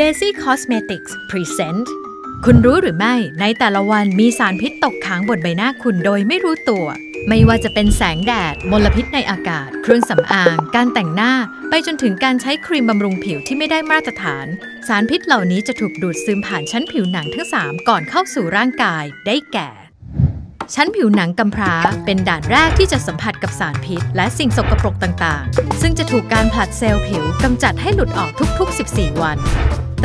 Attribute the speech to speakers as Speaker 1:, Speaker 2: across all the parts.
Speaker 1: Daisy Cosmetics Present คุณรู้หรือไม่ ในแต่ละวันมีสารพิษตกค้างบนใบหน้าคุณโดยไม่รู้ตัว ไม่ว่าจะเป็นแสงแดด มลพิษในอากาศ เครื่องสำอาง การแต่งหน้า ไปจนถึงการใช้ครีมบำรุงผิวที่ไม่ได้มาตรฐาน สารพิษเหล่านี้จะถูกดูดซึมผ่านชั้นผิวหนังทั้ง 3 ก่อนเข้าสู่ร่างกาย ได้แก่ ชั้นผิวหนังกำพร้า เป็นด่านแรกที่จะสัมผัสกับสารพิษ และสิ่งสกปรกต่างๆ ซึ่งจะถูกการผลัดเซลล์ผิวกำจัดให้หลุดออกทุก ๆ 14 วัน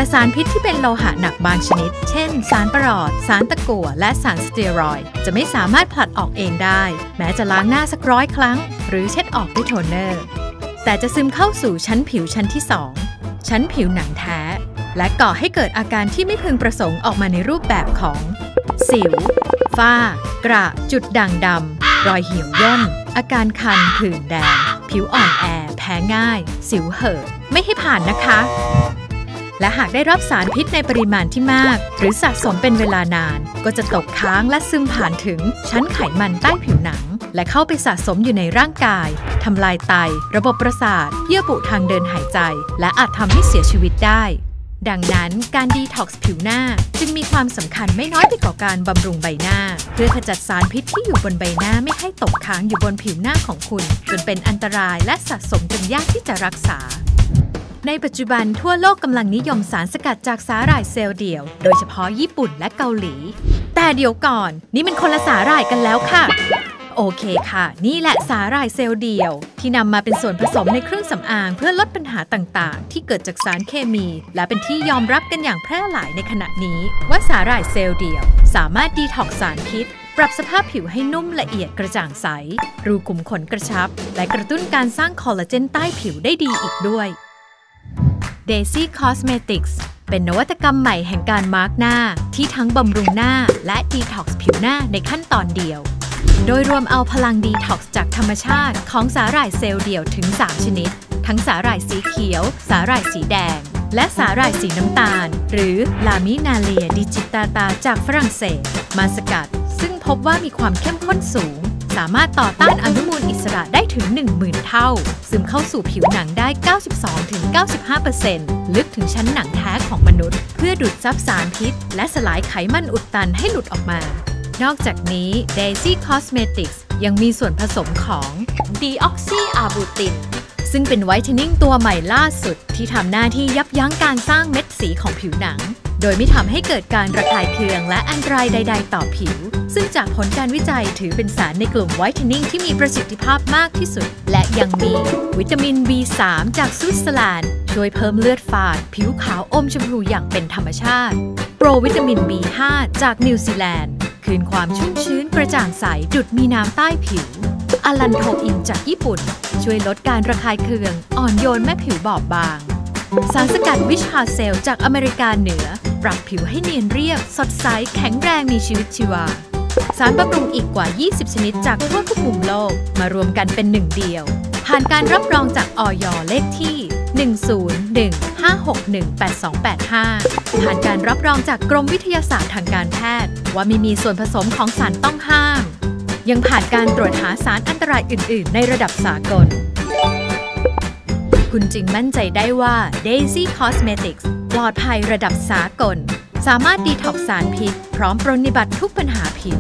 Speaker 1: แต่สารพิษที่เป็นโลหะหนักบางชนิด เช่น สารประหลอด สารตะกั่ว และสารสเตียรอยด์จะไม่สามารถผลัดออกเองได้ แม้จะล้างหน้าสักร้อยครั้ง หรือเช็ดออกด้วยโทนเนอร์ แต่จะซึมเข้าสู่ชั้นผิวชั้นที่ 2 ชั้นผิวหนังแท้ และก่อให้เกิดอาการที่ไม่พึงประสงค์ออกมาในรูปแบบของ สิว ฝ้า กระ จุดด่างดำ รอยเหี่ยวย่น อาการคันผื่นแดง ผิวอ่อนแอ แพ้ง่าย สิวเห่อะไม่ให้ผ่านนะคะ และหากได้รับสารพิษในปริมาณที่มาก หรือสะสมเป็นเวลานาน ก็จะตกค้างและซึมผ่านถึงชั้นไขมันใต้ผิวหนัง และเข้าไปสะสมอยู่ในร่างกายทำลายไต ระบบประสาท เยื่อบุทางเดินหายใจ และอาจทำให้เสียชีวิตได้ ดังนั้นการดีท็อกซ์ผิวหน้าจึงมีความสำคัญไม่น้อยไปกว่าการบำรุงใบหน้า เพื่อขจัดสารพิษที่อยู่บนใบหน้าไม่ให้ตกค้างอยู่บนผิวหน้าของคุณ จนเป็นอันตรายและสะสมจนยากที่จะรักษา ในปัจจุบันทั่วโลกกำลังนิยมสารสกัดจากสาหร่ายเซลล์เดี่ยว โดยเฉพาะญี่ปุ่นและเกาหลี แต่เดี๋ยวก่อน นี่มันคนละสาหร่ายกันแล้วค่ะ โอเคค่ะ นี่แหละสาหร่ายเซลล์เดี่ยว ที่นำมาเป็นส่วนผสมในเครื่องสำอาง เพื่อลดปัญหาต่างๆ ที่เกิดจากสารเคมี และเป็นที่ยอมรับกันอย่างแพร่หลายในขณะนี้ ว่าสาหร่ายเซลล์เดี่ยว สามารถดีท็อกสารพิษปรับสภาพผิวให้นุ่มละเอียดกระจ่างใส รูขุมขนกระชับ และกระตุ้นการสร้างคอลลาเจนใต้ผิวได้ดีอีกด้วย Daisy Cosmetics เป็นนวัตกรรมใหม่แห่งการมาร์กหน้า ที่ทั้งบำรุงหน้าและดีท็อกซ์ผิวหน้าในขั้นตอนเดียว โดยรวมเอาพลังดีท็อกซ์จากธรรมชาติของสาหร่ายเซลล์เดี่ยวถึง 3 ชนิด ทั้งสาหร่ายสีเขียว สาหร่ายสีแดง และสาหร่ายสีน้ำตาล หรือลามินาเลียดิจิตาตาจากฝรั่งเศส มาสกัด ซึ่งพบว่ามีความเข้มข้นสูง สามารถต่อต้านอนุมูลอิสระได้ถึง 10,000 เท่า ซึมเข้าสู่ผิวหนังได้ 92-95%ลึกถึงชั้นหนังแท้ของมนุษย์ เพื่อดูดซับสารพิษ และสลายไขมันอุดตันให้หลุดออกมา นอกจากนี้ Daisy Cosmetics ยังมีส่วนผสมของ Deoxy a r b u t i n ซึ่งเป็นไวท์เทนนิ่งตัวใหม่ล่าสุด ที่ทำหน้าที่ยับยั้งการสร้างเม็ดสีของผิวหนัง โดยไม่ทำให้เกิดการระคายเคืองและอันตรายใด ๆ ต่อผิว ซึ่งจากผลการวิจัยถือเป็นสารในกลุ่มไวท์เทนนิ่งที่มีประสิทธิภาพมากที่สุด และยังมีวิตามิน B3 จากสวิตเซอร์แลนด์ช่วยเพิ่มเลือดฝาด ผิวขาวอมชมพูอย่างเป็นธรรมชาติ โปรวิตามิน B5 จากนิวซีแลนด์ คืนความชุ่มชื้นกระจ่างใสดุดมีน้ำใต้ผิว อลันโทอินจากญี่ปุ่น ช่วยลดการระคายเคือง อ่อนโยนแม่ผิวบอบบาง สารสกัดวิชาเซลจากอเมริกาเหนือ ปรับผิวให้เนียนเรียบ สดใส แข็งแรงมีชีวิตชีวา สารบำรุงอีกกว่า 20 ชนิดจากทั่วทุกมุมโลก มารวมกันเป็นหนึ่งเดียว ผ่านการรับรองจากออยเลขที่ 101-561-8285 ผ่านการรับรองจากกรมวิทยาศาสตร์ทางการแพทย์ ว่าไม่มีส่วนผสมของสารต้องห้าม ยังผ่านการตรวจหาสารอันตรายอื่น ๆ ในระดับสากล คุณจึงมั่นใจได้ว่า Daisy Cosmetics ปลอดภัยระดับสากล สามารถดีท็อกสารพิษ พร้อมปรนนิบัติทุกปัญหาผิว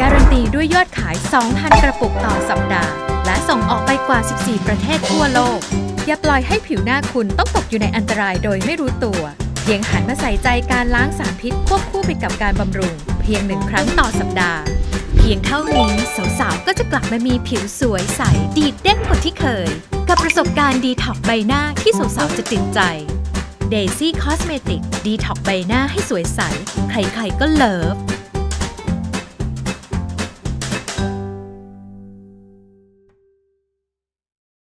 Speaker 1: การันตีด้วยยอดขาย 2,000 กระปุกต่อสัปดาห์ และส่งออกไปกว่า 14 ประเทศทั่วโลก อย่าปล่อยให้ผิวหน้าคุณต้องตกอยู่ในอันตรายโดยไม่รู้ตัว เพียงหันมาใส่ใจการล้างสารพิษควบคู่ไปกับการบำรุง เพียงหนึ่งครั้งต่อสัปดาห์ พียงเท่านี้สาวๆ ก็จะกลับมามีผิวสวยใส ดีเด้งกว่าที่เคย กับประสบการณ์ดีท็อกใบหน้าที่สาวๆ จะติดใจ Daisy Cosmetic ดีท็อกใบหน้าให้สวยใส ใครๆ ก็เลิฟ